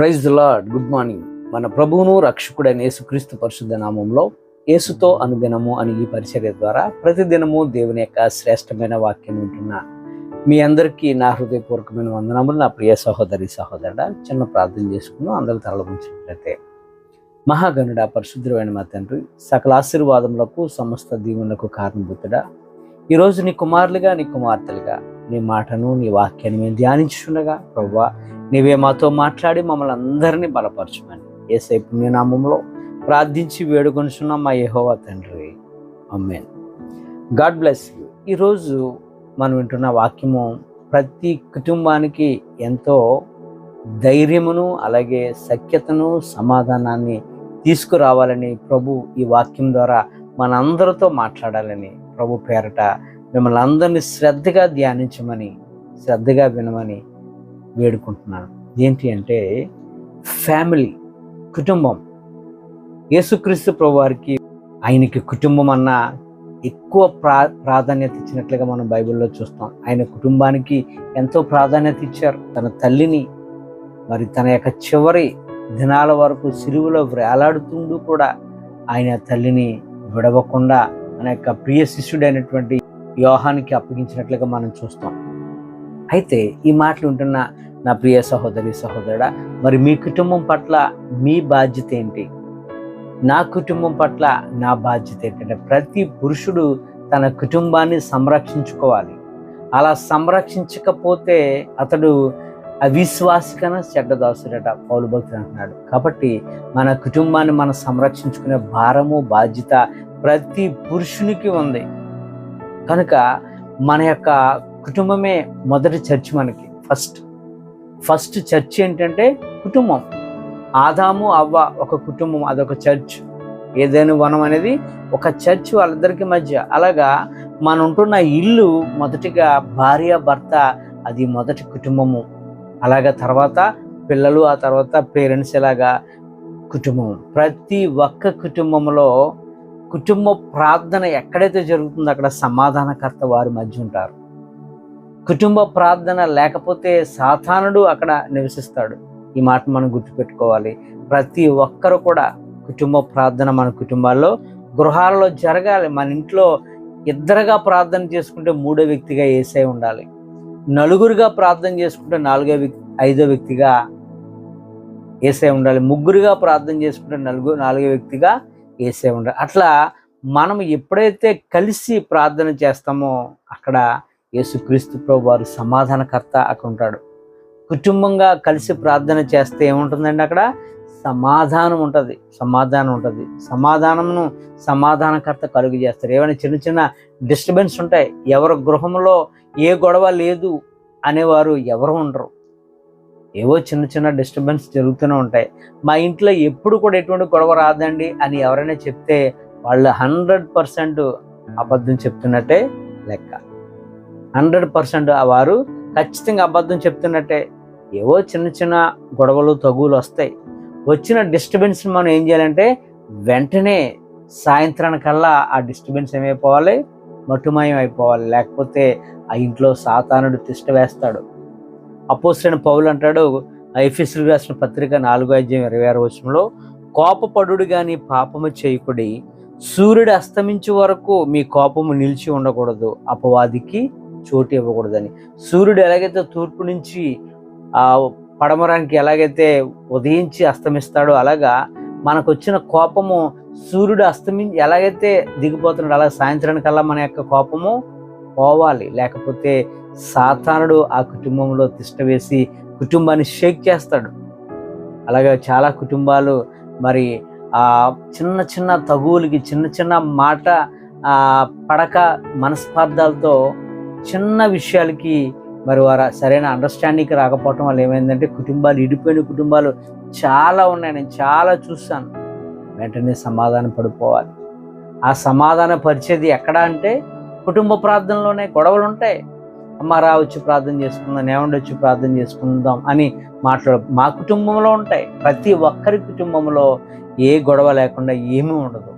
Praise lord good morning మన ప్రభువును రక్షకుడైన యేసుక్రీస్తు పరిశుద్ధ నామంలో యేసుతో అనుదినము అని ఈ పరిచర్య ద్వారా ప్రతిదినము దేవుని యొక్క శ్రేష్టమైన వాక్యం వింటున్న. మీ అందరికీ నా హృదయపూర్వకమైన వందనములు నా ప్రియ సహోదరి సహోదరుడ చిన్న ప్రార్థన చేసుకున్నాం అందరూ తరలించినట్లయితే మహాగణుడ పరిశుద్ధమైన మా తండ్రి సకల ఆశీర్వాదములకు సమస్త దీవులకు కారణభూతుడా. ఈరోజు నీ కుమారులుగా నీ కుమార్తెలుగా నీ మాటను నీ వాక్యాన్ని మేము ధ్యానించుండగా ప్రవ్వా నీవే మాతో మాట్లాడి మమ్మల్ని అందరినీ బలపరచమని. ఏసై నామంలో ప్రార్థించి వేడుకొనిచున్నాం మా యహోవా తండ్రి. అమ్మేన్ గాడ్ బ్లెస్ యూ. ఈరోజు మనం వింటున్న వాక్యము ప్రతి కుటుంబానికి ఎంతో ధైర్యమును అలాగే సఖ్యతను సమాధానాన్ని తీసుకురావాలని ప్రభు ఈ వాక్యం ద్వారా మనందరితో మాట్లాడాలని ప్రభు పేరట మిమ్మల్ని అందరినీ శ్రద్ధగా ధ్యానించమని శ్రద్ధగా వినమని వేడుకుంటున్నాను. ఏంటి అంటే ఫ్యామిలీ కుటుంబం. యేసుక్రీస్తు ప్రభువారికి ఆయనకి కుటుంబం అన్న ఎక్కువ ప్రా ప్రాధాన్యత ఇచ్చినట్లుగా మనం బైబిల్లో చూస్తాం. ఆయన కుటుంబానికి ఎంతో ప్రాధాన్యత ఇచ్చారు. తన తల్లిని మరి తన యొక్క చివరి దినాల వరకు సిరువులో వేలాడుతుండూ కూడా ఆయన తల్లిని విడవకుండా తన యొక్క ప్రియ శిష్యుడైనటువంటి వ్యూహానికి అప్పగించినట్లుగా మనం చూస్తాం. అయితే ఈ మాటలు ఉంటున్న నా ప్రియ సహోదరి సహోదరుడా మరి మీ కుటుంబం పట్ల మీ బాధ్యత ఏంటి? నా కుటుంబం పట్ల నా బాధ్యత ఏంటంటే ప్రతి పురుషుడు తన కుటుంబాన్ని సంరక్షించుకోవాలి. అలా సంరక్షించకపోతే అతడు అవిశ్వాసికన చెడ్డదాసుడట పౌలు భక్తుడు అంటున్నాడు. కాబట్టి మన కుటుంబాన్ని మనం సంరక్షించుకునే భారము బాధ్యత ప్రతి పురుషునికి ఉంది. కనుక మన యొక్క కుటుంబమే మొదటి చర్చ్ మనకి ఫస్ట్ ఫస్ట్ చర్చ్ ఏంటంటే కుటుంబం. ఆదాము అవ్వ ఒక కుటుంబం అదొక చర్చ్. ఏదైనా వనం అనేది ఒక చర్చ్ వాళ్ళిద్దరికి మధ్య. అలాగా మన ఉంటున్న ఇల్లు మొదటిగా భార్య భర్త అది మొదటి కుటుంబము. అలాగా తర్వాత పిల్లలు ఆ తర్వాత పేరెంట్స్ ఇలాగా కుటుంబం ప్రతి ఒక్క కుటుంబంలో కుటుంబ ప్రార్థన ఎక్కడైతే జరుగుతుందో అక్కడ సమాధానకర్త వారి మధ్య ఉంటారు. కుటుంబ ప్రార్థన లేకపోతే సాతానుడు అక్కడ నివసిస్తాడు. ఈ మాట మనం గుర్తుపెట్టుకోవాలి. ప్రతి ఒక్కరు కూడా కుటుంబ ప్రార్థన మన కుటుంబాల్లో గృహాలలో జరగాలి. మన ఇంట్లో ఇద్దరుగా ప్రార్థన చేసుకుంటే మూడో వ్యక్తిగా ఏసై ఉండాలి. నలుగురుగా ప్రార్థన చేసుకుంటే నాలుగో వ్యక్తి ఐదో వ్యక్తిగా వేసే ఉండాలి. ముగ్గురుగా ప్రార్థన చేసుకుంటే నలుగు నాలుగో వ్యక్తిగా ఏసే ఉండాలి. అట్లా మనం ఎప్పుడైతే కలిసి ప్రార్థన చేస్తామో అక్కడ యేసుక్రీస్తు ప్రభు వారు సమాధానకర్త అక్కడ ఉంటాడు. కుటుంబంగా కలిసి ప్రార్థన చేస్తే ఏముంటుందండి అక్కడ? సమాధానం ఉంటుంది. సమాధానం ఉంటుంది. సమాధానమును సమాధానకర్త కలుగు చేస్తారు. ఏమైనా చిన్న చిన్న డిస్టర్బెన్స్ ఉంటాయి. ఎవరి గృహంలో ఏ గొడవ లేదు అనేవారు ఎవరు ఉండరు. ఏవో చిన్న చిన్న డిస్టర్బెన్స్ జరుగుతూనే ఉంటాయి. మా ఇంట్లో ఎప్పుడు కూడా ఎటువంటి గొడవ రాదండి అని ఎవరైనా చెప్తే వాళ్ళు హండ్రెడ్ పర్సెంట్ అబద్ధం చెప్తున్నట్టే లెక్క. హండ్రెడ్ పర్సెంట్ వారు ఖచ్చితంగా అబద్ధం చెప్తున్నట్టే. ఏవో చిన్న చిన్న గొడవలు తగులు వస్తాయి. వచ్చిన డిస్టర్బెన్స్ మనం ఏం చేయాలంటే వెంటనే సాయంత్రానికల్లా ఆ డిస్టర్బెన్స్ ఏమైపోవాలి? మటుమయం అయిపోవాలి. లేకపోతే ఆ ఇంట్లో సాతానుడు తిష్ట వేస్తాడు. అపోసిన పౌలు అంటాడు ఐఫీసులు రాసిన పత్రిక నాలుగో అధ్యాయం ఇరవై ఆరు వచ్చంలో కోపపడుడు కానీ పాపము చేయకుడి సూర్యుడు అస్తమించే వరకు మీ కోపము నిలిచి ఉండకూడదు. అపవాదికి చోటు ఇవ్వకూడదని. సూర్యుడు ఎలాగైతే తూర్పు నుంచి ఆ పడమరానికి ఎలాగైతే ఉదయించి అస్తమిస్తాడో అలాగా మనకు వచ్చిన కోపము సూర్యుడు అస్తమి ఎలాగైతే దిగిపోతున్నాడు అలా సాయంత్రానికల్లా మన యొక్క కోపము పోవాలి. లేకపోతే సాతానుడు ఆ కుటుంబంలో తిష్ట వేసి కుటుంబాన్ని షేక్ చేస్తాడు. అలాగే చాలా కుటుంబాలు మరి ఆ చిన్న చిన్న తగువులకి చిన్న చిన్న మాట పడక మనస్పార్థాలతో చిన్న విషయాలకి మరి వారు సరైన అండర్స్టాండింగ్కి రాకపోవటం వల్ల ఏమైందంటే కుటుంబాలు ఇడిపోయిన కుటుంబాలు చాలా ఉన్నాయి. నేను చాలా చూస్తాను వెంటనే సమాధానం పడిపోవాలి. ఆ సమాధాన పరిచేది ఎక్కడ అంటే కుటుంబ ప్రార్థనలోనే గొడవలు ఉంటాయి. అమ్మ రా వచ్చి ప్రార్థన చేసుకుందాం ఏమండి వచ్చి ప్రార్థన చేసుకుందాం అని మాట్లాడు మా కుటుంబంలో ఉంటాయి. ప్రతి ఒక్కరి కుటుంబంలో ఏ గొడవ లేకుండా ఏమీ ఉండదు.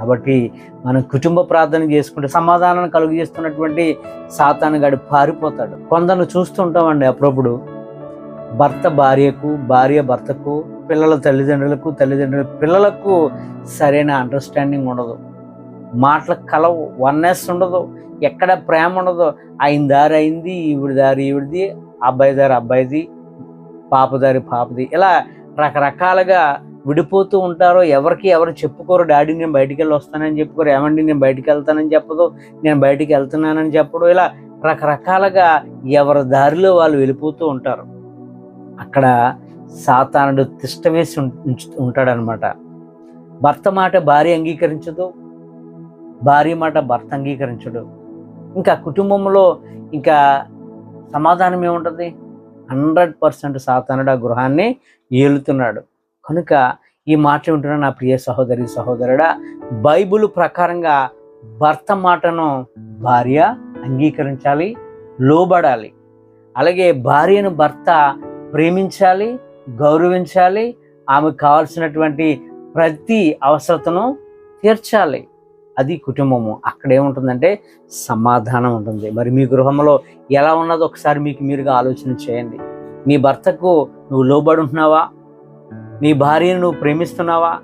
కాబట్టి మనం కుటుంబ ప్రార్థన చేసుకుంటే సమాధానం కలుగు చేస్తున్నటువంటి సాతాను గడి పారిపోతాడు. కొందరు చూస్తుంటామండి అప్పుడప్పుడు. భర్త భార్యకు భార్య భర్తకు పిల్లల తల్లిదండ్రులకు తల్లిదండ్రుల పిల్లలకు సరైన అండర్స్టాండింగ్ ఉండదు. మాటల కలవు వన్నెస్ ఉండదు. ఎక్కడ ప్రేమ ఉండదు. ఆయన దారి అయింది ఈవిడి దారి ఈవిడిది అబ్బాయి దారి అబ్బాయిది పాప దారి పాపది. ఇలా రకరకాలుగా విడిపోతూ ఉంటారో ఎవరికి ఎవరు చెప్పుకోరు డాడీ నేను బయటికి వెళ్ళి వస్తానని చెప్పుకోరు ఏమండి నేను బయటికి వెళ్తానని చెప్పదు నేను బయటికి వెళ్తున్నానని చెప్పడు. ఇలా రకరకాలుగా ఎవరి దారిలో వాళ్ళు వెళ్ళిపోతూ ఉంటారు. అక్కడ సాతానుడు తిష్టమేసి ఉంటాడనమాట. భర్త మాట భార్య అంగీకరించదు భార్య మాట భర్త అంగీకరించడు. ఇంకా కుటుంబంలో ఇంకా సమాధానం ఏముంటుంది? హండ్రెడ్ పర్సెంట్ సాతానుడు ఆ గృహాన్ని ఏలుతున్నాడు. కనుక ఈ మాట ఉంటున్న నా ప్రియ సహోదరి సహోదరుడా బైబిల్ ప్రకారంగా భర్త మాటను భార్య అంగీకరించాలి లోబడాలి. అలాగే భార్యను భర్త ప్రేమించాలి గౌరవించాలి ఆమెకు కావాల్సినటువంటి ప్రతి అవసరతను తీర్చాలి. అది కుటుంబము. అక్కడ ఏముంటుందంటే సమాధానం ఉంటుంది. మరి మీ గృహంలో ఎలా ఉన్నదో ఒకసారి మీకు మీరుగా ఆలోచన చేయండి. నీ భర్తకు నువ్వు లోబడి ఉంటున్నావా? నీ భార్యను నువ్వు ప్రేమిస్తున్నావా?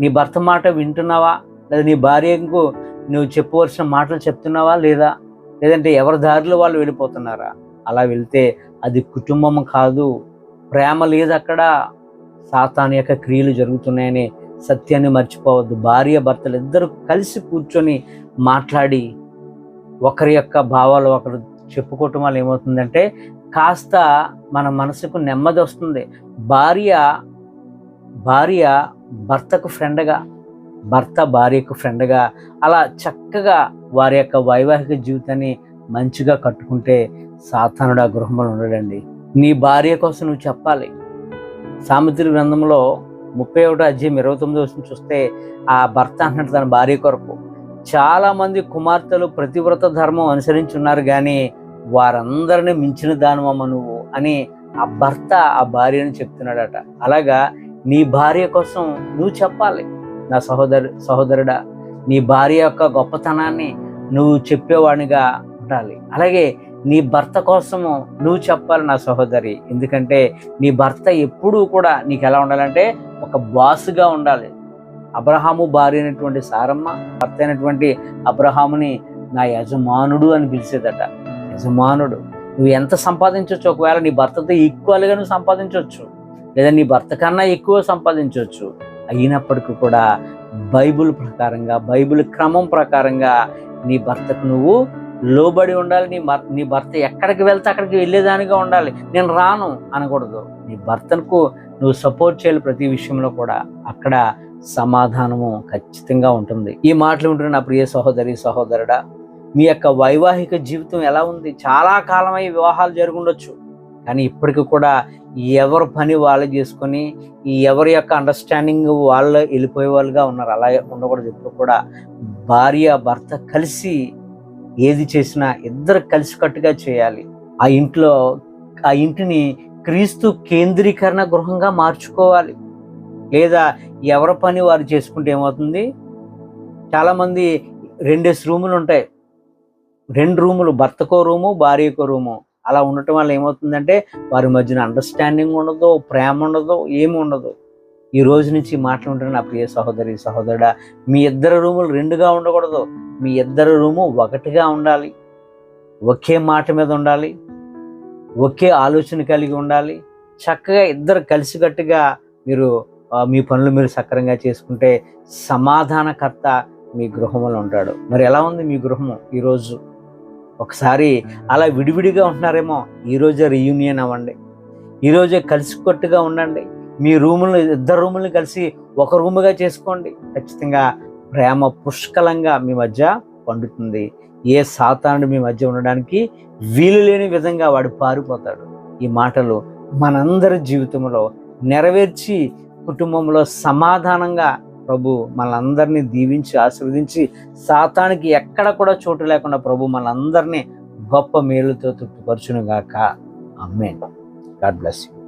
నీ భర్త మాట వింటున్నావా? లేదా నీ భార్యకు నువ్వు చెప్పవలసిన మాటలు చెప్తున్నావా లేదా? లేదంటే ఎవరి దారిలో వాళ్ళు వెళ్ళిపోతున్నారా? అలా వెళ్తే అది కుటుంబం కాదు. ప్రేమ లేదు అక్కడ. సాతాన్ యొక్క క్రియలు జరుగుతున్నాయని సత్యాన్ని మర్చిపోవద్దు. భార్య భర్తలు ఇద్దరు కలిసి కూర్చొని మాట్లాడి ఒకరి యొక్క భావాలు ఒకరు చెప్పుకోవటం వల్ల ఏమవుతుందంటే కాస్త మన మనసుకు నెమ్మది వస్తుంది. భార్య భార్య భర్తకు ఫ్రెండ్గా భర్త భార్యకు ఫ్రెండ్గా అలా చక్కగా వారి యొక్క వైవాహిక జీవితాన్ని మంచిగా కట్టుకుంటే సాతానుడు ఆ గృహంలో ఉండడండి. నీ భార్య కోసం నువ్వు చెప్పాలి. సామిత్రి గ్రంథంలో ముప్పై ఒకటో అధ్యాయం ఇరవై తొమ్మిది వచ్చిన చూస్తే ఆ భర్త అన్నట్టు తన భార్య కొరకు చాలామంది కుమార్తెలు ప్రతివ్రత ధర్మం అనుసరించి ఉన్నారు కానీ వారందరిని మించిన దానమమ్మ నువ్వు అని ఆ భర్త ఆ భార్యను చెప్తున్నాడట. అలాగా నీ భార్య కోసం నువ్వు చెప్పాలి. నా సహోదరు సహోదరుడా నీ భార్య యొక్క గొప్పతనాన్ని నువ్వు చెప్పేవాడిగా ఉండాలి. అలాగే నీ భర్త కోసము నువ్వు చెప్పాలి నా సహోదరి. ఎందుకంటే నీ భర్త ఎప్పుడూ కూడా నీకు ఎలా ఉండాలంటే ఒక బాసుగా ఉండాలి. అబ్రహాము భార్య అయినటువంటి సారమ్మ భర్త అయినటువంటి అబ్రహాముని నా యజమానుడు అని పిలిచేదట. యజమానుడు నువ్వు ఎంత సంపాదించవచ్చు ఒకవేళ నీ భర్తతో ఈక్వల్గా నువ్వు సంపాదించవచ్చు లేదా నీ భర్త కన్నా ఎక్కువ సంపాదించవచ్చు. అయినప్పటికీ కూడా బైబుల్ ప్రకారంగా బైబిల్ క్రమం ప్రకారంగా నీ భర్తకు నువ్వు లోబడి ఉండాలి. నీ నీ భర్త ఎక్కడికి వెళ్తే అక్కడికి వెళ్ళేదానిగా ఉండాలి. నేను రాను అనకూడదు. నీ భర్తకు నువ్వు సపోర్ట్ చేయాలి ప్రతి విషయంలో కూడా. అక్కడ సమాధానము ఖచ్చితంగా ఉంటుంది. ఈ మాటలు ఉంటున్న నా ప్రియ సహోదరి సహోదరుడా మీ యొక్క వైవాహిక జీవితం ఎలా ఉంది? చాలా కాలమై వివాహాలు జరుగుండొచ్చు. కానీ ఇప్పటికి కూడా ఎవరి పని వాళ్ళు చేసుకొని ఎవరి యొక్క అండర్స్టాండింగ్ వాళ్ళు వెళ్ళిపోయే వాళ్ళుగా ఉన్నారు. అలా ఉండకూడదు. ఇప్పుడు కూడా భార్య భర్త కలిసి ఏది చేసినా ఇద్దరు కలిసికట్టుగా చేయాలి. ఆ ఇంట్లో ఆ ఇంటిని క్రీస్తు కేంద్రీకరణ గృహంగా మార్చుకోవాలి. లేదా ఎవరి పని వారు చేసుకుంటే ఏమవుతుంది? చాలామంది రెండేసి రూములు ఉంటాయి. రెండు రూములు భర్తకో రూము భార్యకో రూము. అలా ఉండటం వల్ల ఏమవుతుందంటే వారి మధ్యన అండర్స్టాండింగ్ ఉండదు ప్రేమ ఉండదు ఏమి ఉండదు. ఈ రోజు నుంచి మాట్లాడుతున్న నా ప్రియ సహోదరి సహోదరుడా మీ ఇద్దరు రూములు రెండుగా ఉండకూడదు. మీ ఇద్దరు రూము ఒకటిగా ఉండాలి. ఒకే మాట మీద ఉండాలి. ఒకే ఆలోచన కలిగి ఉండాలి. చక్కగా ఇద్దరు కలిసికట్టుగా మీరు మీ పనులు మీరు సక్రంగా చేసుకుంటే సమాధానకర్త మీ గృహంలో ఉంటాడు. మరి ఎలా ఉంది మీ గృహము ఈరోజు ఒకసారి అలా విడివిడిగా ఉంటున్నారేమో ఈరోజే రీయూనియన్ అవ్వండి. ఈరోజే కలిసికట్టుగా ఉండండి. మీ రూములు ఇద్దరు రూములను కలిసి ఒక రూముగా చేసుకోండి. ఖచ్చితంగా ప్రేమ పుష్కలంగా మీ మధ్య పండుతుంది. ఏ సాతానుడు మీ మధ్య ఉండడానికి వీలు లేని విధంగా వాడు పారిపోతాడు. ఈ మాటలు మనందరి జీవితంలో నెరవేర్చి కుటుంబంలో సమాధానంగా ప్రభు మనందరినీ దీవించి ఆశీర్వదించి సాతానికి ఎక్కడ కూడా చోటు లేకుండా ప్రభు మనందరినీ గొప్ప మేలుతో తృప్తిపరచునుగాక. అమ్మే గాడ్ బ్లెస్ యూ.